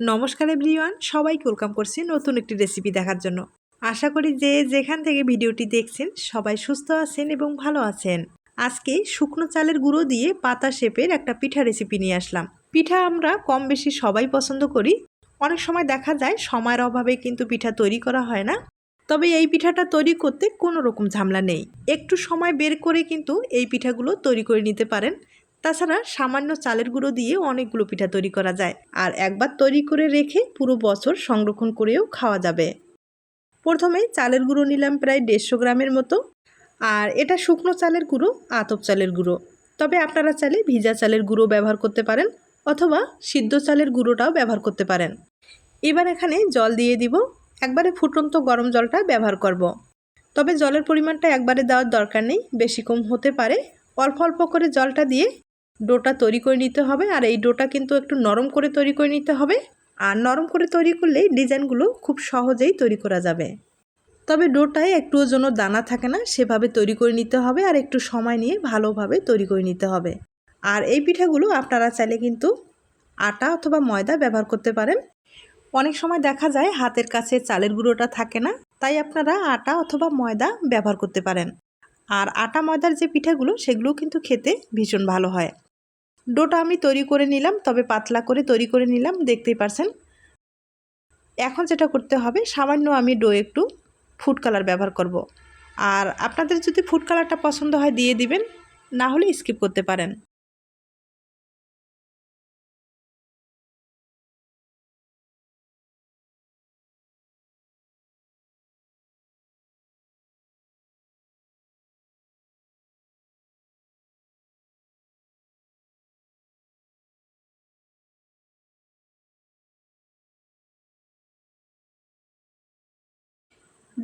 নমস্কার এভরিওয়ান, সবাইকে ওয়েলকাম করছি নতুন একটি রেসিপি দেখার জন্য। আশা করি যে যেখান থেকে ভিডিওটি দেখছেন, সবাই সুস্থ আছেন এবং ভালো আছেন। আজকে শুকনো চালের গুঁড়ো দিয়ে পাতা শেপের একটা পিঠা রেসিপি নিয়ে আসলাম। পিঠা আমরা কম বেশি সবাই পছন্দ করি। অনেক সময় দেখা যায় সময়ের অভাবে কিন্তু পিঠা তৈরি করা হয় না। তবে এই পিঠাটা তৈরি করতে কোনো রকম ঝামেলা নেই। একটু সময় বের করে কিন্তু এই পিঠাগুলো তৈরি করে নিতে পারেন। তাছাড়া সামান্য চালের গুঁড়ো দিয়ে অনেকগুলো পিঠা তৈরি করা যায়। আর একবার তৈরি করে রেখে পুরো বছর সংরক্ষণ করেও খাওয়া যাবে। প্রথমে চালের গুঁড়ো নিলাম প্রায় দেড়শো গ্রামের মতো। আর এটা শুকনো চালের গুঁড়ো, আতপ চালের গুঁড়ো। তবে আপনারা চাইলে ভিজা চালের গুঁড়ো ব্যবহার করতে পারেন অথবা সিদ্ধ চালের গুঁড়োটাও ব্যবহার করতে পারেন। এবার এখানে জল দিয়ে দিব। একবারে ফুটন্ত গরম জলটা ব্যবহার করব। তবে জলের পরিমাণটা একবারে দেওয়ার দরকার নেই, বেশি কম হতে পারে। অল্প অল্প করে জলটা দিয়ে ডোটা তৈরি করে নিতে হবে আর এই ডোটা কিন্তু একটু নরম করে তৈরি করে নিতে হবে। আর নরম করে তৈরি করলেই ডিজাইনগুলো খুব সহজেই তৈরি করা যাবে। তবে ডোটায় একটুও যেন দানা থাকে না, সেভাবে তৈরি করে নিতে হবে আর একটু সময় নিয়ে ভালোভাবে তৈরি করে নিতে হবে। আর এই পিঠাগুলো আপনারা চাইলে কিন্তু আটা অথবা ময়দা ব্যবহার করতে পারেন। অনেক সময় দেখা যায় হাতের কাছে চালের গুঁড়োটা থাকে না, তাই আপনারা আটা অথবা ময়দা ব্যবহার করতে পারেন। আর আটা ময়দার যে পিঠাগুলো, সেগুলোও কিন্তু খেতে ভীষণ ভালো হয়। ডোটা আমি তৈরি করে নিলাম, তবে পাতলা করে তৈরি করে নিলাম, দেখতেই পারছেন এখন যেটা করতে হবে, সামান্য আমি ডো একটু ফুড কালার ব্যবহার করব। আর আপনাদের যদি ফুড কালারটা পছন্দ হয়, দিয়ে দিবেন, না হলে স্কিপ করতে পারেন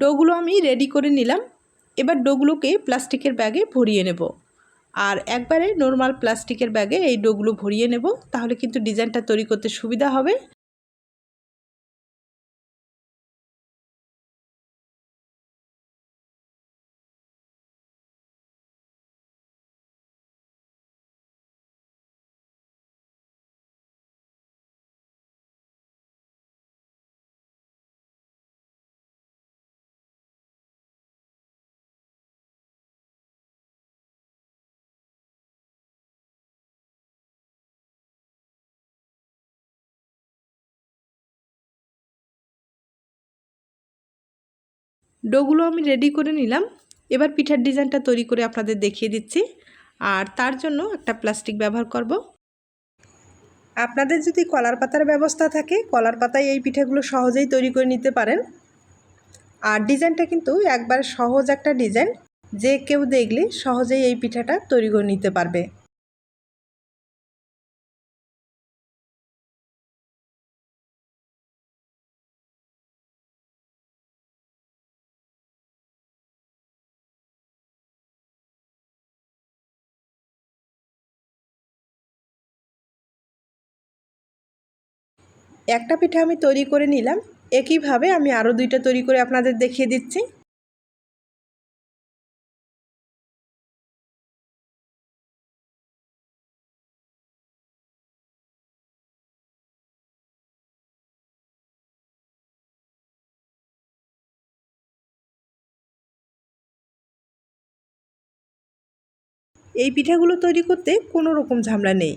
ডোগুলো আমি রেডি করে নিলাম। এবার ডোগুলোকে প্লাস্টিকের ব্যাগে ভরিয়ে নেব। আর একবারে নর্মাল প্লাস্টিকের ব্যাগে এই ডোগুলো ভরিয়ে নেব, তাহলে কিন্তু ডিজাইনটা তৈরি করতে সুবিধা হবে। ডোগুলো আমি রেডি করে নিলাম। এবার পিঠার ডিজাইনটা তৈরি করে আপনাদের দেখিয়ে দিচ্ছি। আর তার জন্য একটা প্লাস্টিক ব্যবহার করব। আপনাদের যদি কলার পাতার ব্যবস্থা থাকে, কলার পাতায় এই পিঠাগুলো সহজেই তৈরি করে নিতে পারেন। আর ডিজাইনটা কিন্তু একবার সহজ একটা ডিজাইন যে কেউ দেখলে সহজেই এই পিঠাটা তৈরি করে নিতে পারবে। একটা পিঠা আমি তৈরি করে নিলাম। একইভাবে আমি আরও দুইটা তৈরি করে আপনাদের দেখিয়ে দিচ্ছি। এই পিঠাগুলো তৈরি করতে কোনো রকম ঝামেলা নেই।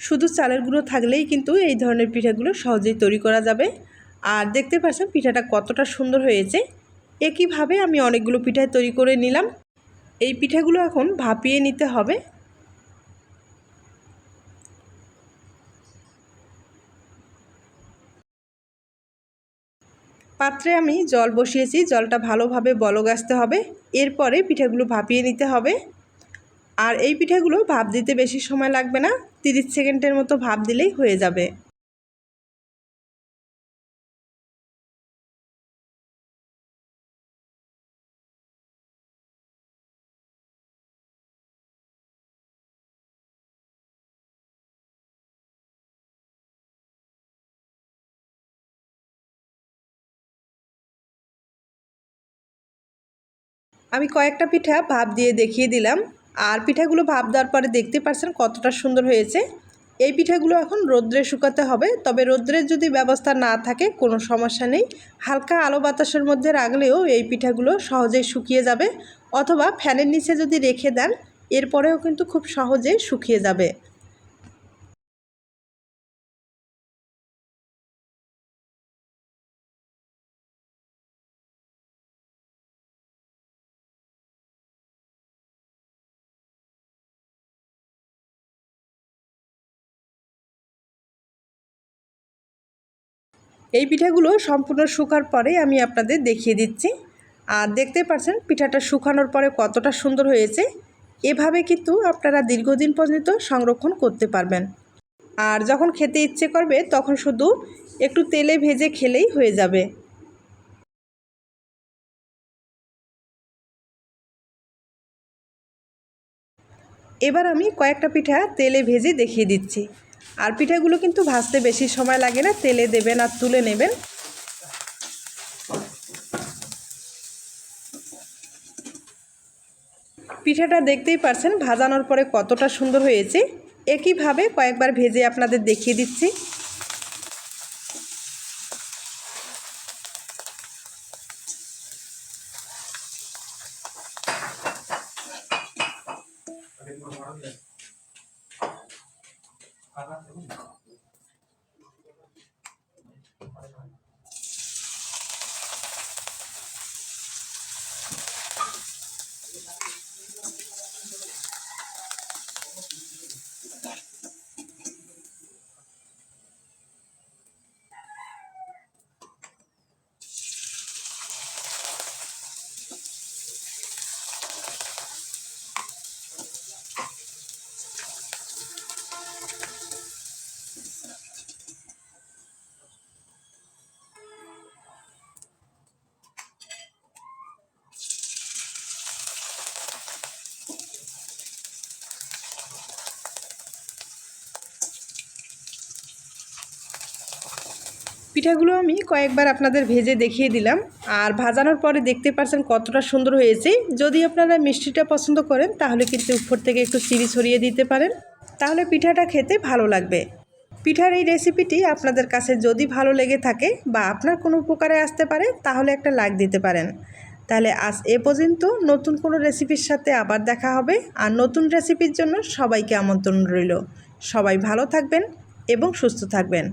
শুধু চালের গুঁড়ো থাকলেই কিন্তু এই ধরনের পিঠাগুলো সহজেই তৈরি করা যাবে। আর দেখতে পাচ্ছেন পিঠাটা কতটা সুন্দর হয়েছে। একইভাবে আমি অনেকগুলো পিঠায় তৈরি করে নিলাম। এই পিঠাগুলো এখন ভাপিয়ে নিতে হবে। পাত্রে আমি জল বসিয়েছি। জলটা ভালোভাবে বলগ আসতে হবে। এরপরে পিঠাগুলো ভাপিয়ে নিতে হবে। আর এই পিঠাগুলো ভাপ দিতে বেশি সময় লাগবে না, তিরিশ সেকেন্ডের মতো ভাপ দিলেই হয়ে যাবে। আমি কয়েকটা পিঠা ভাপ দিয়ে দেখিয়ে দিলাম। আর পিঠাগুলো ভাব দেওয়ার পরে দেখতে পারছেন কতটা সুন্দর হয়েছে। এই পিঠাগুলো এখন রোদ্রে শুকাতে হবে, তবে রোদ্রের যদি ব্যবস্থা না থাকে কোনো সমস্যা নেই। হালকা আলো বাতাসের মধ্যে রাখলেও এই পিঠাগুলো সহজেই শুকিয়ে যাবে, অথবা ফ্যানের নিচে যদি রেখে দেন, এরপরেও কিন্তু খুব সহজে শুকিয়ে যাবে। এই পিঠাগুলো সম্পূর্ণ শুকার পরে আমি আপনাদের দেখিয়ে দিচ্ছি। আর দেখতে পাচ্ছেন, পিঠাটা শুকানোর পরে কতটা সুন্দর হয়েছে। এভাবে কিন্তু আপনারা দীর্ঘদিন পর্যন্ত সংরক্ষণ করতে পারবেন। আর যখন খেতে ইচ্ছে করবে, তখন শুধু একটু তেলে ভেজে খেলেই হয়ে যাবে। এবার আমি কয়েকটা পিঠা তেলে ভেজে দেখিয়ে দিচ্ছি। আর পিঠাগুলো কিন্তু ভাজতে বেশি সময় লাগে না, তেলে দেবেন আর তুলে নেবেন। পিঠাটা দেখতেই পারছেন, ভাজানোর পরে কতটা সুন্দর হয়েছে। একইভাবে কয়েকবার ভেজে আপনাদের দেখিয়ে দিচ্ছি। পিঠাগুলো আমি কয়েকবার আপনাদের ভেজে দেখিয়ে দিলাম। আর ভাজানোর পরে দেখতে পারছেন কতটা সুন্দর হয়েছে। যদি আপনারা মিষ্টিটা পছন্দ করেন, তাহলে কিন্তু উপর থেকে একটু চিনি ছড়িয়ে দিতে পারেন। তাহলে পিঠাটা খেতে ভালো লাগবে। পিঠার এই রেসিপিটি আপনাদের কাছে যদি ভালো লেগে থাকে বা আপনার কোনো উপকারে আসতে পারে, তাহলে একটা লাইক দিতে পারেন। তাহলে আজ এ পর্যন্ত নতুন কোনো রেসিপির সাথে আবার দেখা হবে। আর নতুন রেসিপির জন্য সবাইকে আমন্ত্রণ রইল। সবাই ভালো থাকবেন এবং সুস্থ থাকবেন।